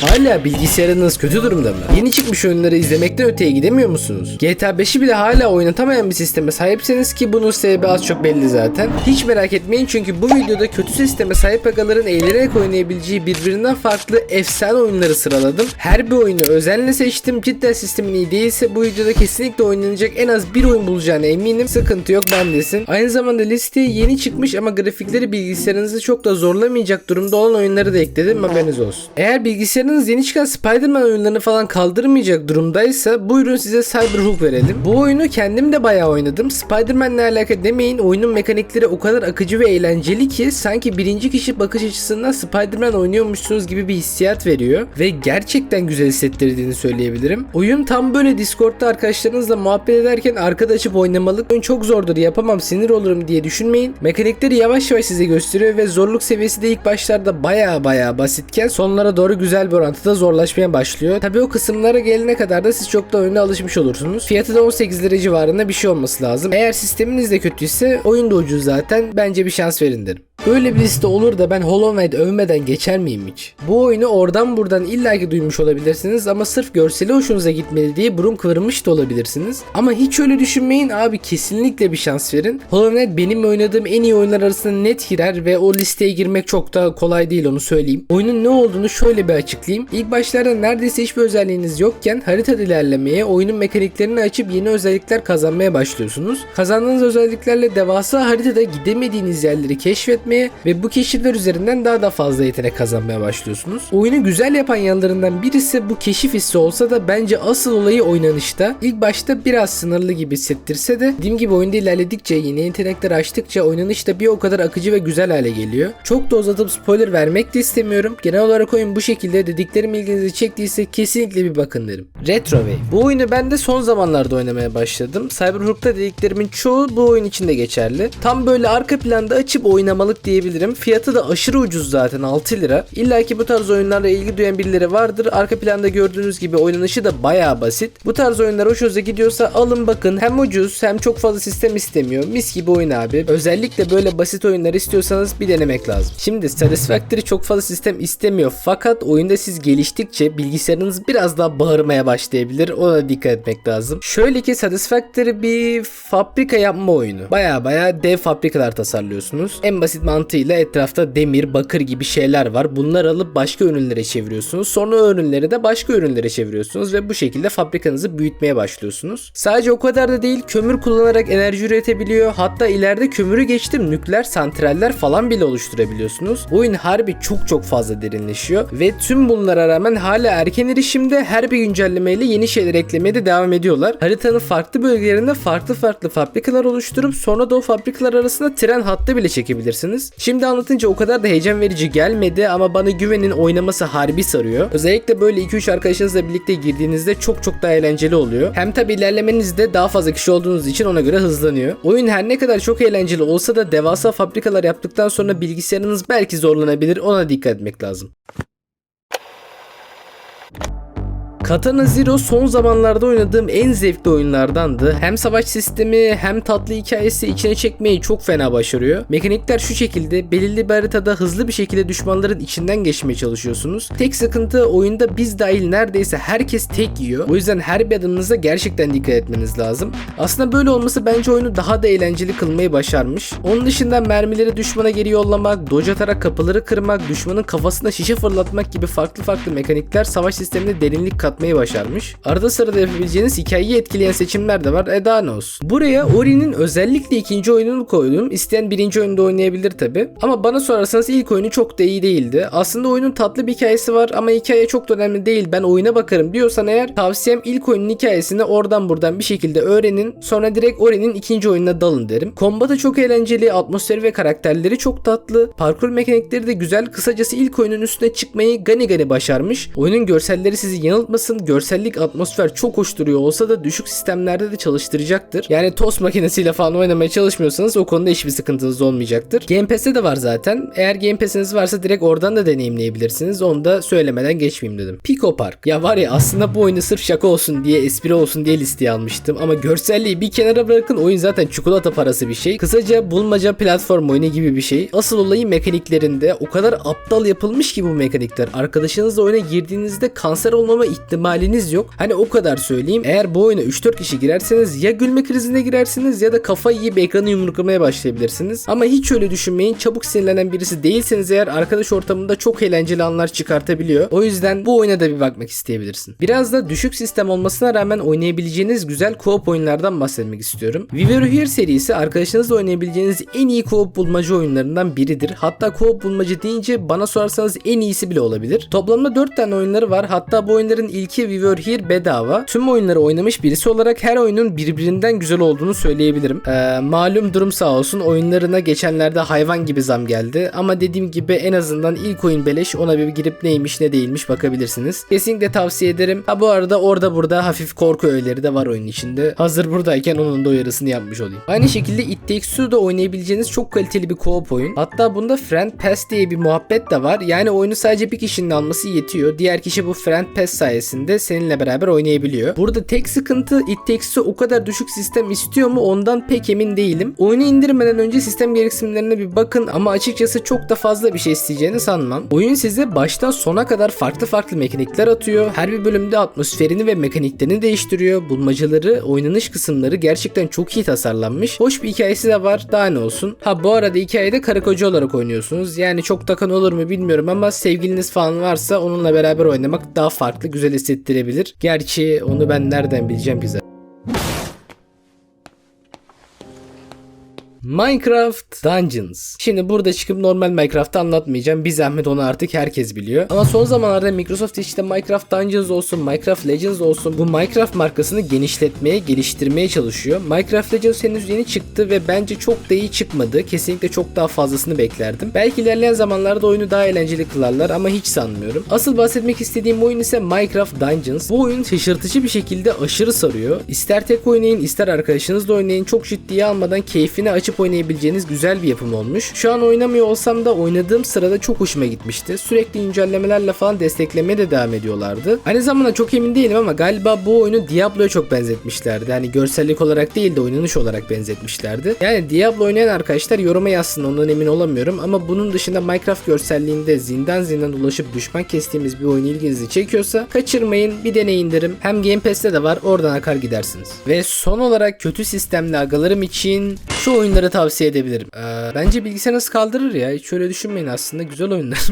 Hala bilgisayarınız kötü durumda mı? Yeni çıkmış oyunları izlemekten öteye gidemiyor musunuz? GTA 5'i bile hala oynatamayan bir sisteme sahipseniz ki bunun sebebi az çok belli zaten. Hiç merak etmeyin çünkü bu videoda kötü sisteme sahip agaların eğlenerek oynayabileceği birbirinden farklı efsane oyunları sıraladım. Her bir oyunu özenle seçtim. Cidden sistemin iyi değilse bu videoda kesinlikle oynanacak en az bir oyun bulacağına eminim. Sıkıntı yok bendesin. Aynı zamanda listeye yeni çıkmış ama grafikleri bilgisayarınızı çok da zorlamayacak durumda olan oyunları da ekledim haberiniz olsun. Eğer bilgisayarınız yeni çıkan Spider-Man oyunlarını falan kaldırmayacak durumdaysa buyurun size Cyberhook verelim. Bu oyunu kendim de bayağı oynadım. Spider-Man'le alakalı demeyin oyunun mekanikleri o kadar akıcı ve eğlenceli ki sanki birinci kişi bakış açısından Spider-Man oynuyormuşsunuz gibi bir hissiyat veriyor ve gerçekten güzel hissettirdiğini söyleyebilirim. Oyun tam böyle Discord'da arkadaşlarınızla muhabbet ederken arkada açıp oynamalık. Oyun çok zordur yapamam sinir olurum diye düşünmeyin. Mekanikleri yavaş yavaş size gösteriyor ve zorluk seviyesi de ilk başlarda baya baya basitken sonlara doğru güzel bir orantıda zorlaşmaya başlıyor. Tabi o kısımlara gelene kadar da siz çok da oyuna alışmış olursunuz. Fiyatı da 18 lira civarında bir şey olması lazım. Eğer sisteminiz de kötüyse oyun da ucuz zaten. Bence bir şans verin derim. Böyle bir liste olur da ben Hollow Knight övmeden geçer miyim hiç? Bu oyunu oradan buradan illaki duymuş olabilirsiniz ama sırf görseli hoşunuza gitmedi diye burun kıvırmış da olabilirsiniz. Ama hiç öyle düşünmeyin abi kesinlikle bir şans verin. Hollow Knight benim oynadığım en iyi oyunlar arasında net girer ve o listeye girmek çok da kolay değil onu söyleyeyim. Oyunun ne olduğunu şöyle bir açıklayayım. İlk başlarda neredeyse hiçbir özelliğiniz yokken haritada ilerlemeye, oyunun mekaniklerini açıp yeni özellikler kazanmaya başlıyorsunuz. Kazandığınız özelliklerle devasa haritada gidemediğiniz yerleri keşfetmeye ve bu keşifler üzerinden daha da fazla yetenek kazanmaya başlıyorsunuz. Oyunu güzel yapan yanlarından birisi bu keşif hissi olsa da bence asıl olayı oynanışta. İlk başta biraz sınırlı gibi hissettirse de dediğim gibi oyunda ilerledikçe yeni yetenekler açtıkça oynanış da bir o kadar akıcı ve güzel hale geliyor. Çok da uzatıp spoiler vermek de istemiyorum. Genel olarak oyun bu şekilde dediklerim ilginizi çektiyse kesinlikle bir bakın derim. Retrovay. Bu oyunu ben de son zamanlarda oynamaya başladım. Cyberhook'ta dediklerimin çoğu bu oyun için de geçerli. Tam böyle arka planda açıp oynamalık diyebilirim. Fiyatı da aşırı ucuz zaten 6 lira. İlla ki bu tarz oyunlarla ilgi duyan birileri vardır. Arka planda gördüğünüz gibi oynanışı da bayağı basit. Bu tarz oyunlar hoşunuza gidiyorsa alın bakın. Hem ucuz hem çok fazla sistem istemiyor. Mis gibi oyun abi. Özellikle böyle basit oyunlar istiyorsanız bir denemek lazım. Şimdi Satisfactory çok fazla sistem istemiyor. Fakat oyunda siz geliştikçe bilgisayarınız biraz daha bağırmaya başlayabilir. Ona dikkat etmek lazım. Şöyle ki Satisfactory bir fabrika yapma oyunu. Baya baya dev fabrikalar tasarlıyorsunuz. En basit mantığıyla etrafta demir, bakır gibi şeyler var. Bunları alıp başka ürünlere çeviriyorsunuz. Sonra o ürünleri de başka ürünlere çeviriyorsunuz ve bu şekilde fabrikanızı büyütmeye başlıyorsunuz. Sadece o kadar da değil kömür kullanarak enerji üretebiliyor. Hatta ileride kömürü geçtim nükleer santraller falan bile oluşturabiliyorsunuz. Oyun harbi çok çok fazla derinleşiyor ve tüm bunlara rağmen hala erken erişimde her bir güncellemeyle yeni şeyler eklemeye de devam ediyorlar. Haritanın farklı bölgelerinde farklı farklı fabrikalar oluşturup sonra da o fabrikalar arasında tren hattı bile çekebilirsiniz. Şimdi anlatınca o kadar da heyecan verici gelmedi ama bana güvenin oynaması harbi sarıyor. Özellikle böyle 2-3 arkadaşınızla birlikte girdiğinizde çok çok daha eğlenceli oluyor. Hem tabi ilerlemenizde daha fazla kişi olduğunuz için ona göre hızlanıyor. Oyun her ne kadar çok eğlenceli olsa da devasa fabrikalar yaptıktan sonra bilgisayarınız belki zorlanabilir ona dikkat etmek lazım. Katana Zero son zamanlarda oynadığım en zevkli oyunlardandı. Hem savaş sistemi hem tatlı hikayesi içine çekmeyi çok fena başarıyor. Mekanikler şu şekilde belirli bir haritada hızlı bir şekilde düşmanların içinden geçmeye çalışıyorsunuz. Tek sıkıntı oyunda biz dahil neredeyse herkes tek yiyor. O yüzden her bir adımınıza gerçekten dikkat etmeniz lazım. Aslında böyle olması bence oyunu daha da eğlenceli kılmayı başarmış. Onun dışında mermileri düşmana geri yollamak, dodge atarak kapıları kırmak, düşmanın kafasına şişe fırlatmak gibi farklı farklı mekanikler savaş sistemine derinlik katmayı başarmış. Arada sırada yapabileceğiniz hikayeyi etkileyen seçimler de var. E daha ne olsun. Buraya Ori'nin özellikle ikinci oyununu koydum. İsteyen birinci oyunda oynayabilir tabi. Ama bana sorarsanız ilk oyunu çok da iyi değildi. Aslında oyunun tatlı bir hikayesi var ama hikaye çok da önemli değil. Ben oyuna bakarım diyorsan eğer tavsiyem ilk oyunun hikayesini oradan buradan bir şekilde öğrenin. Sonra direkt Ori'nin ikinci oyununa dalın derim. Kombatı çok eğlenceli, atmosferi ve karakterleri çok tatlı. Parkur mekanikleri de güzel. Kısacası ilk oyunun üstüne çıkmayı gani gani başarmış. Oyunun görselleri sizi yanıltmasın bakmasın görsellik atmosfer çok hoş duruyor olsa da düşük sistemlerde de çalıştıracaktır. Yani tost makinesiyle falan oynamaya çalışmıyorsanız o konuda hiçbir sıkıntınız olmayacaktır. Game Pass'te de var zaten. Eğer Game Pass'iniz varsa direkt oradan da deneyimleyebilirsiniz. Onu da söylemeden geçmeyeyim dedim. Pico Park. Ya var ya aslında bu oyunu sırf şaka olsun diye espri olsun diye listeye almıştım. Ama görselliği bir kenara bırakın oyun zaten çikolata parası bir şey. Kısaca bulmaca platform oyunu gibi bir şey. Asıl olayı mekaniklerinde o kadar aptal yapılmış ki bu mekanikler. Arkadaşınızla oyuna girdiğinizde kanser olmama ihtimaliniz yok. Hani o kadar söyleyeyim. Eğer bu oyuna 3-4 kişi girerseniz ya gülme krizine girersiniz ya da kafayı yiyip ekranı yumruklamaya başlayabilirsiniz. Ama hiç öyle düşünmeyin. Çabuk sinirlenen birisi değilseniz eğer arkadaş ortamında çok eğlenceli anlar çıkartabiliyor. O yüzden bu oyuna da bir bakmak isteyebilirsin. Biraz da düşük sistem olmasına rağmen oynayabileceğiniz güzel co-op oyunlardan bahsetmek istiyorum. We Here serisi arkadaşınızla oynayabileceğiniz en iyi co-op bulmaca oyunlarından biridir. Hatta co-op bulmaca deyince bana sorarsanız en iyisi bile olabilir. Toplamda 4 tane oyunları var. Hatta bu oyunların ilki We Were Here bedava. Tüm oyunları oynamış birisi olarak her oyunun birbirinden güzel olduğunu söyleyebilirim. Ee, malum durum sağ olsun oyunlarına geçenlerde hayvan gibi zam geldi. Ama dediğim gibi en azından ilk oyun beleş ona bir girip neymiş ne değilmiş bakabilirsiniz. Kesinlikle tavsiye ederim. Ha bu arada orada burada hafif korku öğeleri de var oyun içinde. Hazır buradayken onun da uyarısını yapmış olayım. Aynı şekilde It Takes Two'da oynayabileceğiniz çok kaliteli bir co-op oyun. Hatta bunda Friend Pass diye bir muhabbet de var. Yani oyunu sadece bir kişinin alması yetiyor. Diğer kişi bu Friend Pass sayesinde seninle beraber oynayabiliyor. Burada tek sıkıntı It Takes Two o kadar düşük sistem istiyor mu ondan pek emin değilim. Oyunu indirmeden önce sistem gereksinimlerine bir bakın ama açıkçası çok da fazla bir şey isteyeceğini sanmam. Oyun size baştan sona kadar farklı farklı mekanikler atıyor. Her bir bölümde atmosferini ve mekaniklerini değiştiriyor. Bulmacaları, oynanış kısımları gerçekten çok iyi tasarlanmış. Hoş bir hikayesi de var. Daha ne olsun. Ha bu arada hikayede karı koca olarak oynuyorsunuz. Yani çok takan olur mu bilmiyorum ama sevgiliniz falan varsa onunla beraber oynamak daha farklı, güzel hissettirebilir. Gerçi onu ben nereden bileceğim ki zaten. Minecraft Dungeons. Şimdi burada çıkıp normal Minecraft'ı anlatmayacağım. Bir zahmet onu artık herkes biliyor. Ama son zamanlarda Microsoft işte Minecraft Dungeons olsun, Minecraft Legends olsun bu Minecraft markasını genişletmeye, geliştirmeye çalışıyor. Minecraft Legends henüz yeni çıktı ve bence çok da iyi çıkmadı. Kesinlikle çok daha fazlasını beklerdim. Belki ilerleyen zamanlarda oyunu daha eğlenceli kılarlar ama hiç sanmıyorum. Asıl bahsetmek istediğim oyun ise Minecraft Dungeons. Bu oyun şaşırtıcı bir şekilde aşırı sarıyor. İster tek oynayın, ister arkadaşınızla oynayın. Çok ciddiye almadan keyfini açıp oynayabileceğiniz güzel bir yapım olmuş. Şu an oynamıyor olsam da oynadığım sırada çok hoşuma gitmişti. Sürekli güncellemelerle falan desteklemeye de devam ediyorlardı. Aynı zamanda çok emin değilim ama galiba bu oyunu Diablo'ya çok benzetmişlerdi. Yani görsellik olarak değil de oynanış olarak benzetmişlerdi. Yani Diablo oynayan arkadaşlar yoruma yazsın ondan emin olamıyorum ama bunun dışında Minecraft görselliğinde zindan zindan dolaşıp düşman kestiğimiz bir oyun ilginizi çekiyorsa kaçırmayın bir deneyin derim. Hem Game Pass'te de var oradan akar gidersiniz. Ve son olarak kötü sistemli agalarım için şu oyunları sizlere tavsiye edebilirim. Ee, bence bilgisayarınız kaldırır ya. Hiç öyle düşünmeyin aslında. Güzel oyunlar.